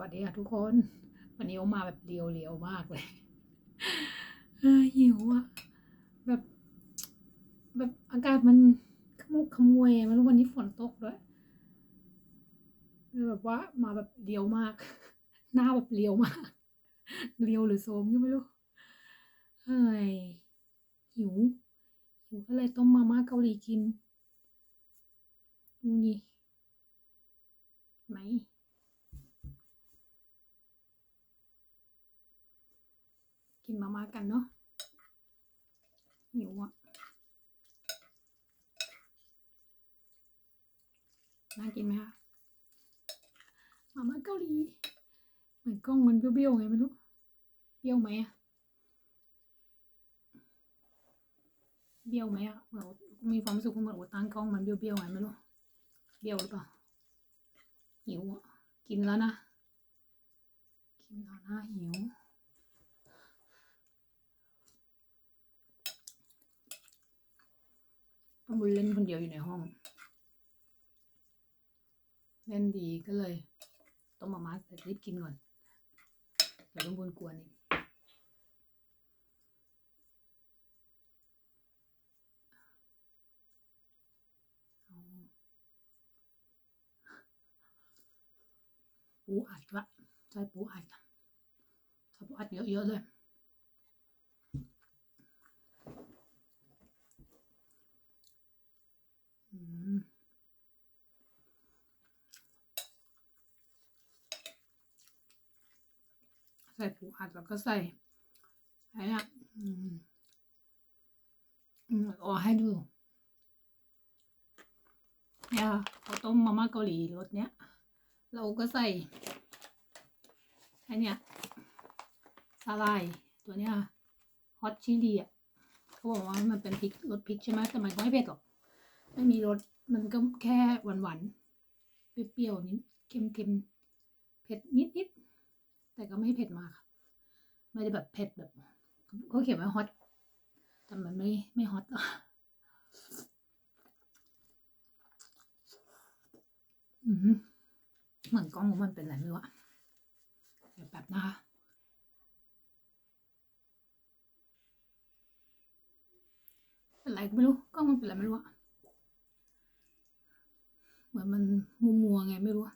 วัสดีค่ะทุกคน วันนี้โอมาแบบเรียวๆมากเลยหิวอะแบบ แบบอากาศมันขมุกขมวยไม่รู้วันนี้ฝนตกด้วยเลยแบบว่ามาแบบเรียวมาก หน้าแบบเรียวมาก เรียวหรือโซมก็ไม่รู้เฮ้ยหิวหิวก็เลยต้มมาม่าเกาหลีกินดูนี่ไหม กินมาม่ากันเนาะหิวอะน่ากินไหมคะมาม่าเกาหลีเหมือนกล้องมันเบี้ยวๆไงไม่รู้เบี้ยวไหมอะเบี้ยวไหมอะเหมือนมีความรู้สึกว่าเหมือนตั้งกล้องมันเบี้ยวๆไงไม่รู้เบี้ยวหรือเปล่าหิวอะกินแล้วนะกินแล้วนะหิว ต้อง บุญเล่นคนเดียวอยู่ในห้อง เล่นดีก็เลยต้องมามาแต่รีบกินก่อน เดี๋ยวต้องบุญกวนอีกปูอัดวะใช่ปูอัดใส่ปูอัดเยอะๆเลย อืม ใส่ปูอัดแล้วก็ใส่ไอ้อะอืมอืมเอให้ดูเนี่ยเขาต้มมาม่าเกาหลีรสเนี้ย เราก็ใส่ไอเนี่ยสาลายตัวเนี้ยฮอตชิลี่อะเขาบอกว่ามันเป็นพริกรสพริกใช่ไหมแต่มันก็ไม่เผ็ดหรอก ไม่มีรสมันก็แค่หวานหวานๆเปรี้ยวๆนิดเค็มเค็มๆเผ็ดนิดนิดๆ แต่ก็ไม่เผ็ดมากไม่ได้แบบเผ็ดแบบเขาเขียนว่าฮอตแต่มันไม่ไม่ฮอตอืมเหมือนกล้องมันเป็นอะไรไม่รู้อะเดี๋ยวแบบนะคะเป็นอะไรก็ไม่รู้กล้องมันเป็นอะไรไม่รู้อะเหมือนมันมัวมัวๆไงไม่รู้อะ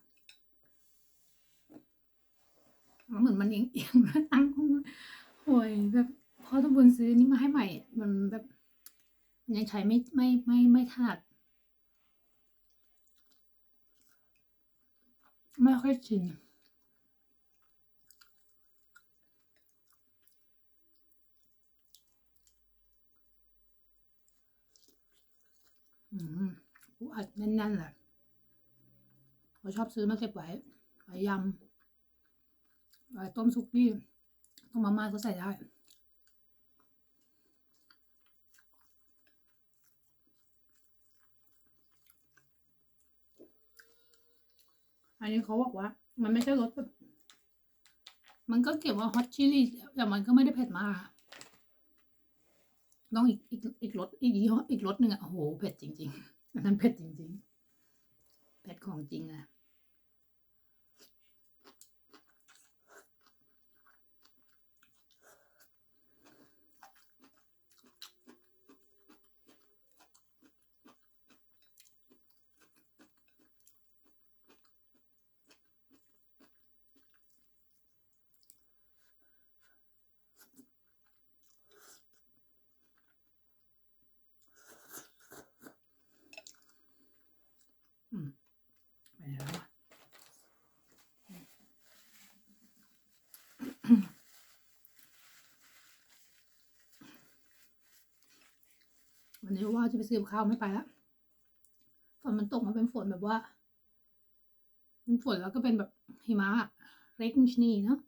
แล้ว เหมือนมันเอียงเอียงตั้งห้องโอ้ยแบบพอทุกคนซื้อนี่มาให้ใหม่ มันแบบมันยังใช้ไม่ไม่ไม่ไม่ถนัดไม่ค่อยชินอืมอัดแน่นๆแหละเราชอบซื้อมาเก็บไว้ไว้ยำ ต้มซุกี้ต้มมาม่าก็ใส่ได้อันนี้เขาบอกว่า มันไม่ใช่รสแบบมันก็เก็บว่าฮอตชิลี่แต่มันก็ไม่ได้เผ็ดมากต้องอีกอีกอีกรสอีกยี่ห้ออีกรสหนึ่งอะโอ้โหเผ็ดจริง ๆ อันนั้นเผ็ดจริง ๆ เผ็ดของจริงอะ อืมไปแล้วอะ วันนี้ว่าจะไปซื้อข้าวไม่ไปละฝนมันตกมาเป็นฝนแบบว่าเป็นฝนแล้วก็เป็นแบบหิมะเล็กชนีเนาะ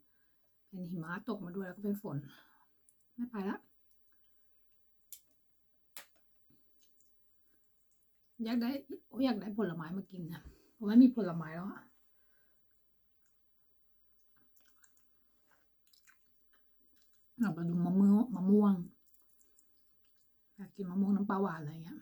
เป็นหิมะตกมาด้วยแล้วก็เป็นฝน ไม่ไปละอยากได้โอ้ยอยากได้ผลไม้มากินนะเพราะไม่มีผลไม้แล้วอะอยาไปดูมะม่วงมะม่วง อยากกินมะม่วงน้ำปลาหวานอะไรเงี้ย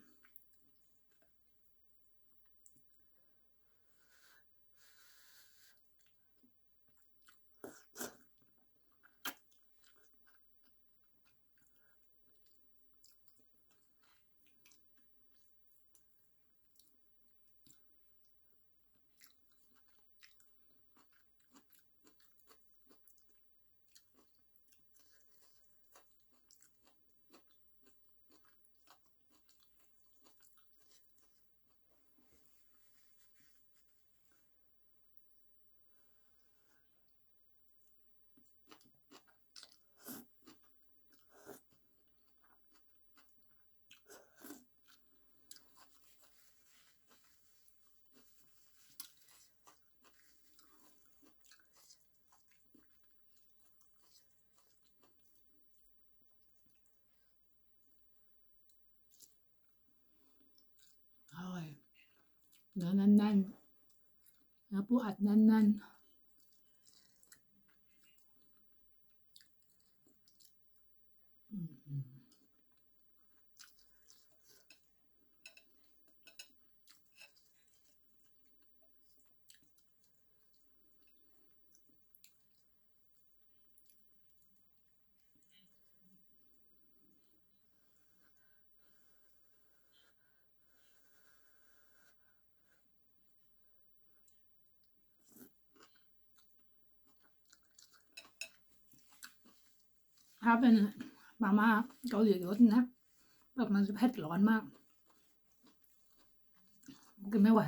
เนื้อแน่นๆเนื้อปูอัดแน่นๆอืม ถ้าเป็นมาม่าเกาหลีรสนะแบบมันจะเผ็ดร้อนมากกินไม่ไหว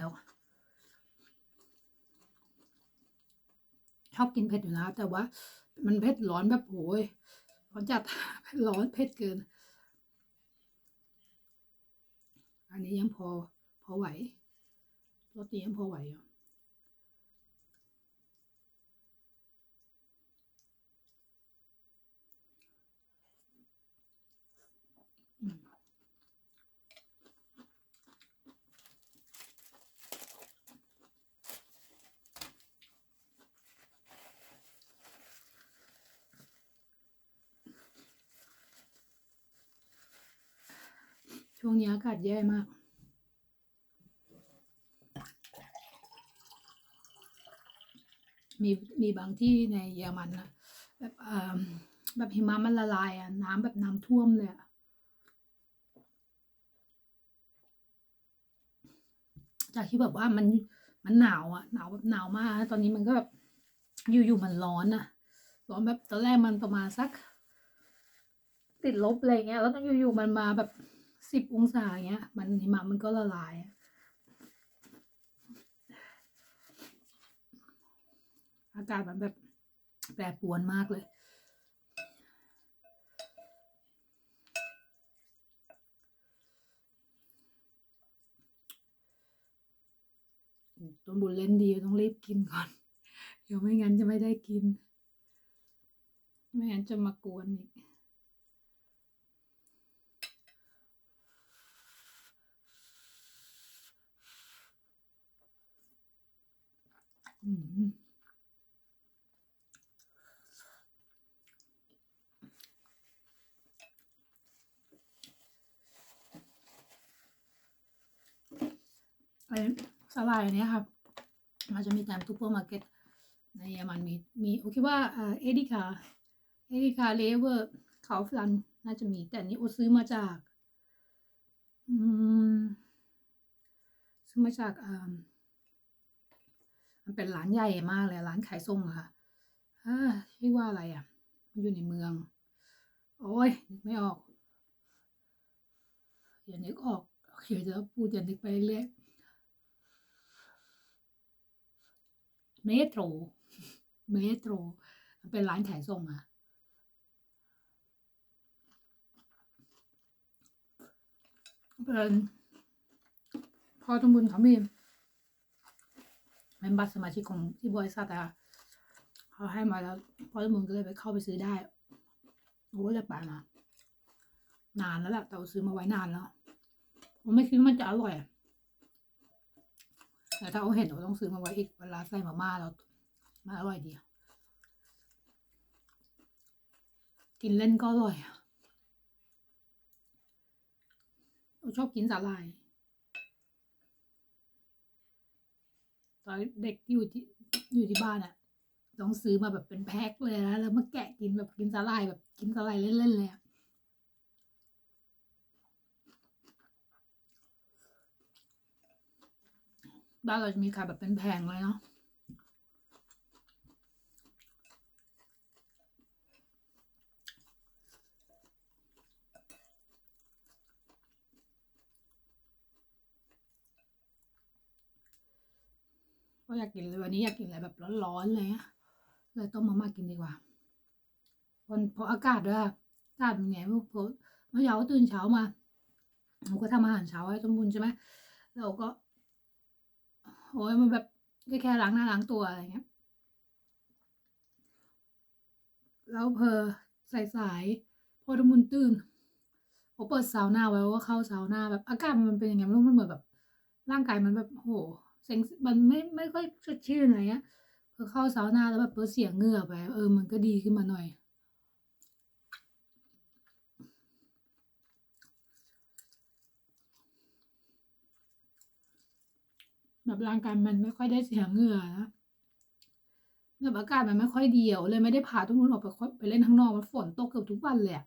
ชอบกินเผ็ดอยู่นะแต่ว่า มันเผ็ดร้อนแบบโอ้ยร้อนจัดเผ็ดร้อนเผ็ดเกิน อันนี้ยังพอพอไหวรสนี้ยังพอไหวอยู่อืม ช่วงนี้อากาศแย่มาก มีมีบางที่ในเยอรมันนะแบบเอ่อแบบหิมะมันละลายอะน้ำแบบน้ำท่วมเลยอะจากที่แบบว่ามันมันหนาวอะหนาวแบบหนาวมาก ตอนนี้มันก็แบบอยู่ๆมันร้อนอะ ร้อนแบบตอนแรกมันประมาณสัก ติดลบอะไรเงี้ยแล้วต้องอยู่ๆมันมาแบบ สิบองศาเงี้ย มันหิมะมันก็ละลาย อากาศมันแบบแปรปรวนมากเลยต้นบุญเล่นดีต้องรีบกินก่อน เดี๋ยวไม่งั้นจะไม่ได้กิน ไม่งั้นจะมากวนอีก ไอ้สลายนเนี้ยครับมันจะมีตามซูเปอร์มาร์เก็ตในเยอรมันมีมีโอเคว่าเอดิคาเอดิคาเลเวอร์เขาฟลันน่าจะมีแต่อันนี้โอซื้อมาจาก อืมซื้อมาจากอ่า มันเป็นร้านใหญ่มากเลยร้านขายส่งอะค่ะอ่าชื่อว่าอะไรอะมันอยู่ในเมือง โอ้ยนึกไม่ออกเดี๋ยวนึกออกเดี๋ยวจะพูดจะนึกไปเรื่อยเมโทรเมโทรมันเป็นร้านขายส่งอะเป็นพอตำบุญเขามี เป็นบัตรสมาชิกของที่บริษัทอะเขาให้มาแล้วพอตำบุญก็เลยไปเข้าไปซื้อได้โอ้เลยไปนะนานแล้วแหละแต่ว่าซื้อมาไว้นานแล้วผมไม่คิดว่ามันจะอร่อยแต่ถ้าเอาเห็นเราต้องซื้อมาไว้อีกเวลาใส่มาม่าแล้วมันอร่อยดีกินเล่นก็อร่อยเราชอบกินสาหร่าย ตอนเด็กที่อยู่ที่อยู่ที่บ้านอะต้องซื้อมาแบบเป็นแพ็คเลยนะแล้วมาแกะกินแบบกินสาหร่ายแบบกินสาหร่ายเล่นๆเลยอะบ้านเราจะมีขายแบบเป็นแผงเลยเนาะ ก็อยากกินเลยวันนี้อยากกินอะไรแบบร้อนๆเลยอะเลยต้มมาม่ากินดีกว่าวันเพราะอากาศด้วยอากาศเป็นไงไม่รู้เพราะเมื่อเช้าตื่นเช้ามาหนูก็ทำอาหารเช้าให้ต้มบุญใช่ไหมเราก็โอ้ยมันแบบแค่แค่ล้างหน้าล้างตัวอะไรเงี้ยแล้วเพอสายสายๆพอตะมุนตื่นผมเปิดซาวน่าไว้ว่าเข้าซาวน่าแบบ อากาศมันเป็นยังไงไม่รู้มันเหมือนแบบ ร่างกายมันแบบโห เซ็งมันไม่ไม่ค่อยสดชื่นอะไรเงี้ยพอเข้าซาวน่าแล้วแบบเออเสียงเหงื่อไป เออมันก็ดีขึ้นมาหน่อย แบบร่างกายมันไม่ค่อยได้เสียงเหงื่อนะแบบอากาศมันไม่ค่อยเดีอะเลยไม่ได้พาทุกคนออกไปไปเล่นข้างนอกมันฝนตกเกือบทุกวันเลยอะ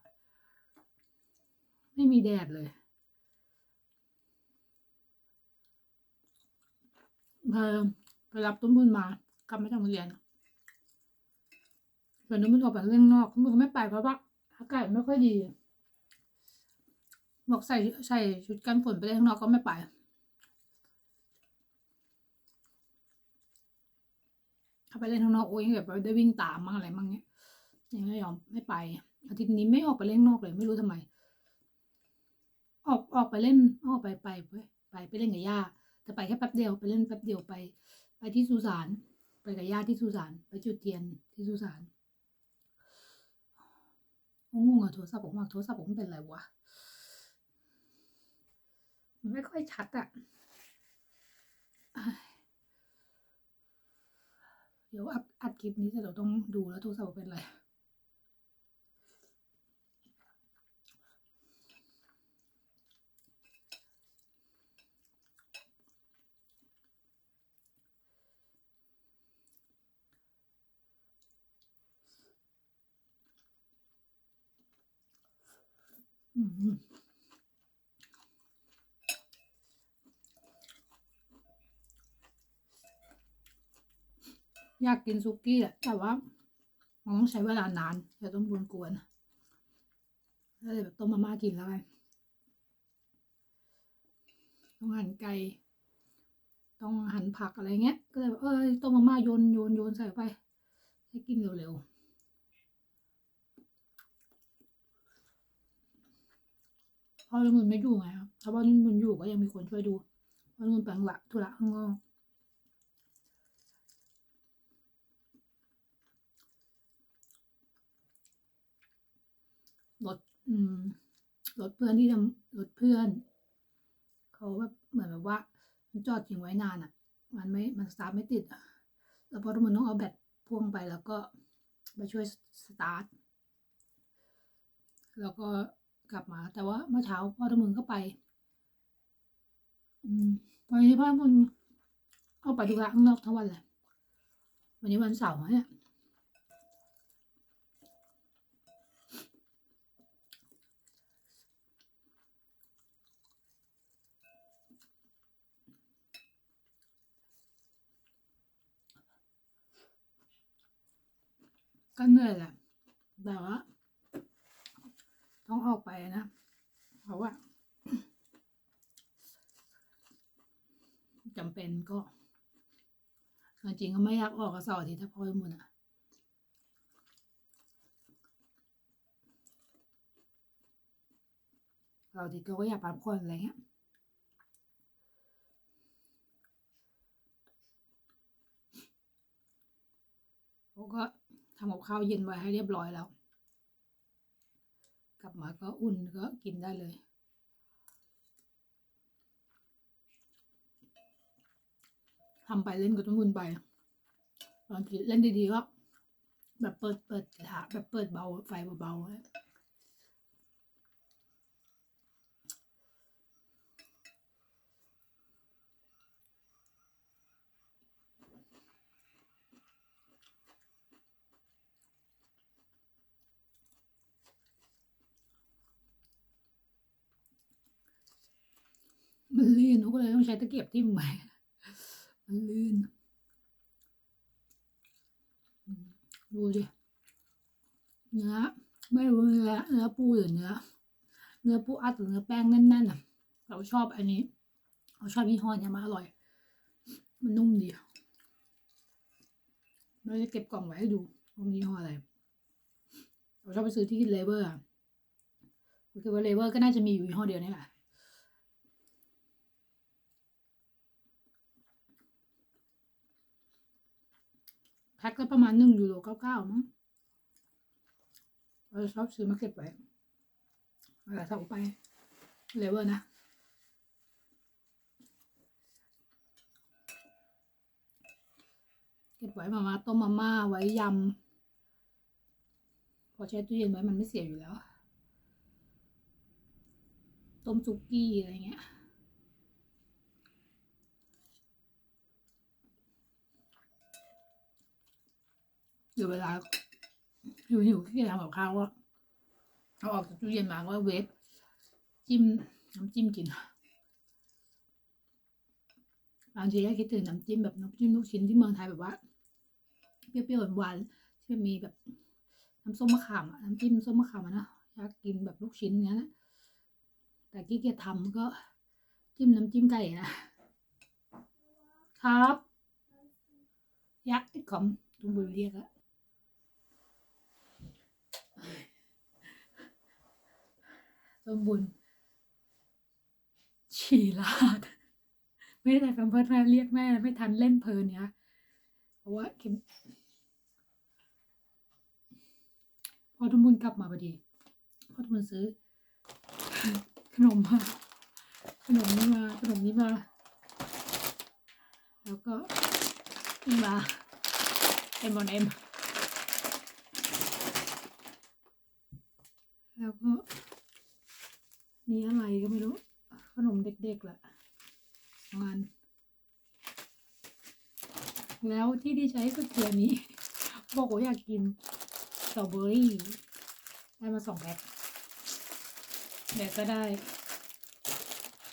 ไม่มีแดดเลยพอ ไปรับต้นบุญมากลับมาจากโรงเรียนส่วนต้นบุญออกไปเล่นนอกต้นบุญก็ไม่ไปเพราะว่าอากาศไม่ค่อยดี บอกใส่ใส่ชุดกันฝนไปเล่นข้างนอกก็ไม่ไปถ้าไปเล่นข้างนอกโอ้ยแบบได้วิ่งตามมั่งอะไรมั่งเนี้ยยังไม่ยอมไม่ไปอาทิตย์นี้ไม่ออกไปเล่นนอกเลย ไม่รู้ทำไม ออกออกไปเล่นออกไปไปไปไปเล่นกับย่า แต่ไปแค่แป๊บเดียวไปเล่นแป๊บเดียวไป ไปที่สุสานไปกับย่าที่สุสานไปจุดเทียนที่สุสานงงอะโทรศัพท์ผมมากโทรศัพท์ผมเป็นไรวะมันไม่ค่อยชัดอะเดี๋ยวอัดอัดคลิปนี้เสร็จเราต้องดูแล้วโทรศัพท์เป็นอะไร อยากกินซุกี้แหละแต่ว่ามันต้องใช้เวลานานอย่าต้องบุญกวนก็เลยแบบต้มมาม่ากินแล้วกันต้องหั่นไก่ ต้องหั่นผักอะไรเงี้ย ก็เลยแบบเออต้มมาม่าโยนโยนโยนใส่ไป ให้กินเร็วๆ พอนุ่นไม่อยู่ไงครับถ้าว่านุ่นอยู่ก็ยังมีคนช่วยดูเพราะนุ่นไปข้างหลังธุระข้างนอกรถอืมรถเพื่อนที่ทำรถเพื่อน เขาแบบเหมือนแบบว่ามันจอดทิ้งไว้นานอะ มันไม่มันสตาร์ทไม่ติดอะแล้วพอมันต้องเอาแบตพ่วงไปแล้วก็ไปช่วยสตาร์ทแล้วก็ กลับมา แต่ว่าเมื่อเช้าพ่อทมึงก็ไป อืมวันนี้พ่อมึงเอาไปดูละข้างนอกทั้งวันเลยวันนี้วันเสาร์เนี่ยก็เหนื่อยแหละแต่ว่า ต้องออกไปนะ เพราะว่าจำเป็นก็จริงก็ไม่อยากออกกับเสาร์อาทิตย์ถ้าพ่อมุนอะเราทิตย์ก็อยากพักผ่อนอะไรเงี้ยเขาก็ทำกับข้าวเย็นไว้ให้เรียบร้อยแล้ว มาก็อุ่นก็กินได้เลย ทำไปเล่นก็ต้องวุ่นไปตอนกินเล่นดีๆก็แบบเปิดเปิดกระทะแบบเปิดเบาไฟเบาๆ มันลื่นหนูก็เลยต้องใช้ตะเกียบทิ่มไว้มันลื่น ดูดิเนื้อไม่รู้เนื้อเนื้อปูหรือเนื้อเนื้อปูอัดหรือเนื้อแป้งแน่นๆอะ เราชอบอันนี้ เราชอบยี่ห้อเนี้ยมาอร่อย มันนุ่มดีเราจะเก็บกล่องไว้ให้ดูว่ามียี่ห้ออะไร เราชอบไปซื้อที่เลเวอร์อะคือว่าเลเวอร์ก็น่าจะมีอยู่ยี่ห้อเดียวนี่แหละ แพ็คละประมาณหนึ่งยูโรเก้าเก้ามั้งเราชอบซื้อมาเก็บไว้เวลาส่งไปเลเวอร์นะ เก็บไว้มามาต้มมาม่าไว้ยำ พอใช้ตู้เย็นไว้มันไม่เสียอยู่แล้ว ต้มซุกี้อะไรเงี้ย เดี๋ยวเวลาหิวหิวที่จะทำกับข้าวก็เอาออกจากตู้เย็นมาก็เวฟจิ้มน้ำจิ้มกินบางทีก็คิดถึงน้ำจิ้มแบบน้ำจิ้มลูกชิ้นที่เมืองไทยแบบว่าเปรี้ยวๆหวานๆที่มันมีแบบน้ำส้มมะขามน้ำจิ้มส้มมะขามนะอยากกินแบบลูกชิ้นอย่างนั้นนะแต่ขี้เกียจทำก็จิ้มน้ำจิ้มไก่นะครับยักษ์ไอ้ขอมตุงบุญเรียกอะตุงบุญ ฉี่ลาด ไม่ได้ใส่แพมเพิร์สแม่เรียกแม่ไม่ทันเล่นเพลินเนี่ยเพราะว่าเข็มพอทุนบุญกลับมาพอดี พอทุนบุญซื้อ ขนมมาขนมนี้มาขนมนี้มา แล้วก็นี่มาเอ็มอนเอ็มแล้วก็ นี่อะไรก็ไม่รู้ ขนมเด็กๆแหละงานแล้วที่ดีใจที่สุดคืออันนี้ บอกว่าอยากกินสตรอเบอรี่ ได้มาสองแพ็คเดี๋ยวก็ได้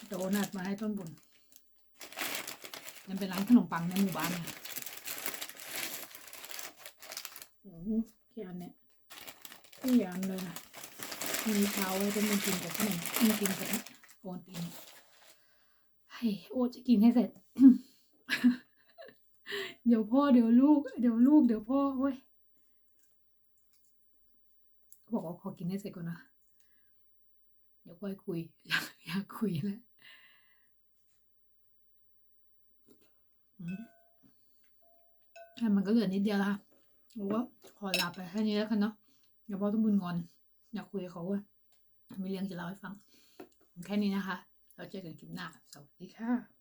โดนัทมาให้ต้นบุญมันเป็นร้านขนมปังในหมู่บ้านเนี่ยโอ้โหกี่อันเนี่ยกี่อันเลยนะ มีเช้าไว้ต้นบุญกินกับขนมมีกินกับโอนตินให้โอตจะกินให้เสร็จ เดี๋ยวพ่อเดี๋ยวลูก เดี๋ยวลูกเดี๋ยวพ่อโอ้ยบอกว่าขอกินให้เสร็จก่อนนะ เดี๋ยวค่อยคุย อยากอยากคุยแล้วอืมแต่มันก็เหลือนิดเดียวละค่ะบอกว่าขอลาไปแค่นี้แล้วกันเนาะเดี๋ยวพ่อต้องบุญงอน อยากคุยกับเขาว่ามีเรื่องจะเล่าให้ฟัง แค่นี้นะคะ เราเจอกันคลิปหน้า สวัสดีค่ะ